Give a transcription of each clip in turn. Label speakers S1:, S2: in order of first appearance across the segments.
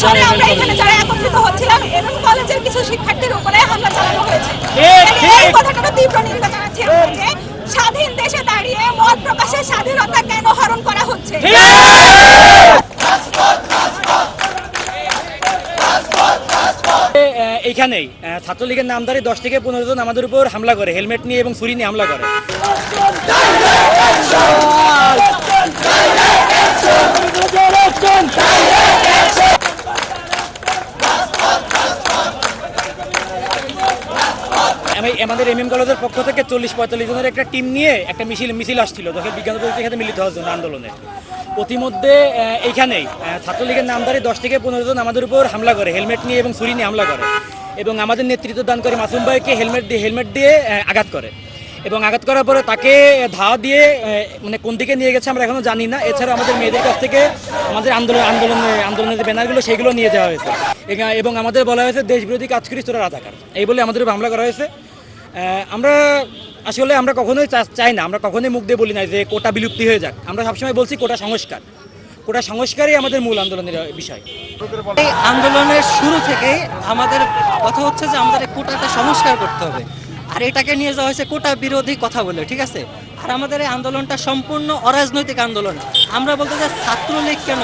S1: সরে আমরা এখানে যারা একত্রিত হচ্ছিলাম এরম কলেজের কিছু শিক্ষার্থীর উপরে হামলা চালানো হয়েছে এই কথাটা তীব্র নিন্দা জানাচ্ছি স্বাধীন দেশে দাঁড়িয়ে মত প্রকাশের স্বাধীনতা কেন হরণ করা হচ্ছে
S2: এখানেই ছাত্রলীগের নামদারি দশ থেকে পনেরো জন আমাদের উপর হামলা করে হেলমেট নিয়ে এবং ছুরি নিয়ে হামলা করে আমি আমাদের এম এম কলেজের পক্ষ থেকে চল্লিশ পঁয়তাল্লিশ জনের একটা টিম নিয়ে একটা মিছিল মিছিল আসছিল। যখন বিজ্ঞান প্রযুক্তির সাথে মিলিত হওয়ার জন্য আন্দোলনে প্রতিমধ্যে এইখানেই ছাত্রলীগের নামধারী দশ থেকে পনেরো জন আমাদের উপর হামলা করে, হেলমেট নিয়ে এবং ছুরি নিয়ে হামলা করে এবং আমাদের নেতৃত্ব দান করে মাসুম ভাইকে হেলমেট দিয়ে হেলমেট দিয়ে আঘাত করে এবং আঘাত করার পরে তাকে ধাওয়া দিয়ে মানে কোন দিকে নিয়ে গেছে আমরা এখনও জানি না। এছাড়া আমাদের মেয়েদের কাছ থেকে আমাদের আন্দোলন আন্দোলনে আন্দোলনের যে ব্যানারগুলো, সেগুলো নিয়ে যাওয়া হয়েছে। এবং আমাদের বলা হয়েছে দেশ বিরোধী কাজ করিস, তোরা রাজাকার। এই বলে আমাদের হামলা করা হয়েছে। আমরা আসলে আমরা কখনোই চাই না, আমরা কখনোই মুখ দিয়ে বলি না যে কোটা বিলুপ্তি হয়ে যাক। আমরা সবসময় বলছি কোটা সংস্কার। কোটা সংস্কারই আমাদের মূল আন্দোলনের বিষয়।
S3: এই আন্দোলনের শুরু থেকে আমাদের কথা হচ্ছে যে আমাদের কোটাটা সংস্কার করতে হবে। আর এটাকে নিয়ে যাওয়া হয়েছে কোটা বিরোধী কথা বলে, ঠিক আছে? আর আমাদের এই আন্দোলনটা সম্পূর্ণ অরাজনৈতিক আন্দোলন। আমরা বলতে চাই ছাত্রলীগ কেন?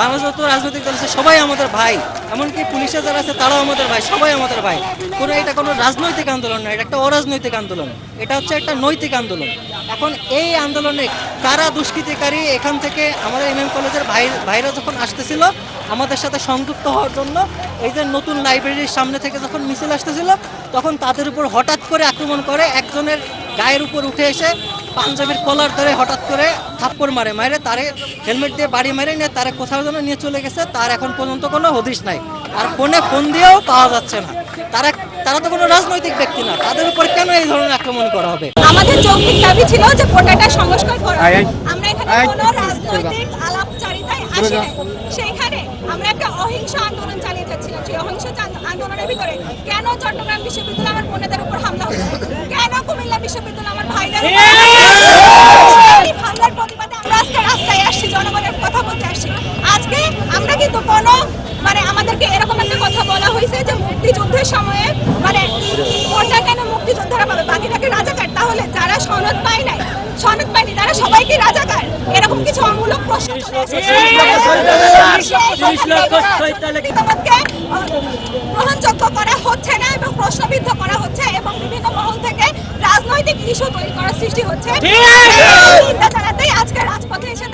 S3: বাংলাদেশ যত রাজনৈতিক দল আছে, সবাই আমাদের ভাই। এমনকি পুলিশে যারা আছে, তারাও আমাদের ভাই, সবাই আমাদের ভাই। কোনো এটা কোনো রাজনৈতিক আন্দোলন না এটা একটা অরাজনৈতিক আন্দোলন। এটা হচ্ছে একটা নৈতিক আন্দোলন। এখন এই আন্দোলনে কারা দুষ্কৃতিকারী, এখান থেকে আমাদের এম এম কলেজের ভাই ভাইরা যখন আসতেছিল, আমাদের সাথে সংযুক্ত হওয়ার জন্য, এই যে নতুন লাইব্রেরির সামনে থেকে যখন মিছিল আসতেছিল, তখন তাদের উপর হঠাৎ করে আক্রমণ করে একজনের গায়ের উপর উঠে এসে পাঞ্জাবির কলার ধরে হঠাৎ করে থাপ্পড় মারে মারে তারে হেলমেট দিয়ে বাড়ি মেরে নিয়ে তারে কোথাও যেন নিয়ে চলে গেছে তার এখন পর্যন্ত কোনো হদিশ নাই। আর ফোনে ফোন দিয়েও পাওয়া যাচ্ছে না। তারা তারা তো কোনো রাজনৈতিক ব্যক্তি না তাদের উপর কেন এই ধরনের আক্রমণ করা হবে?
S1: আমাদের যৌক্তিক দাবি ছিল যে কোটাটা সংস্কার করা আমরা এখানে কোনো রাজনৈতিক আলাপচারিতায় আসি নাই সেইখানে আমরা একটা অহিংস আন্দোলন চালিয়ে যাচ্ছিলাম। আন্দোলনের ভিতরে কেন চট্টগ্রাম বিশ্ববিদ্যালয় আমার বোনেদের উপর হামলা হচ্ছে কেন কুমিল্লা বিশ্ববিদ্যালয় আমার ভাইদের হামলার প্রতিবাদে আমরা রাস্তায় আসছি জনগণের কথা বলতে আসছি আজকে আমরা কিন্তু কোনো মানে আমাদেরকে এরকম একটা কথা বলা হয়েছে যে মুক্তিযুদ্ধের সময়ে মানে কোনটা কেন মুক্তিযোদ্ধারা পাবে রাজাকার তাহলে যারা সনদ পায় নাই সনদ পায়নি তারা সবাই কি রাজাকার এরকম কিছু অমূলক প্রশ্ন রাজনৈতিক ইস্যু তৈরি করার সৃষ্টি হচ্ছে। আজকে রাজপথে এসে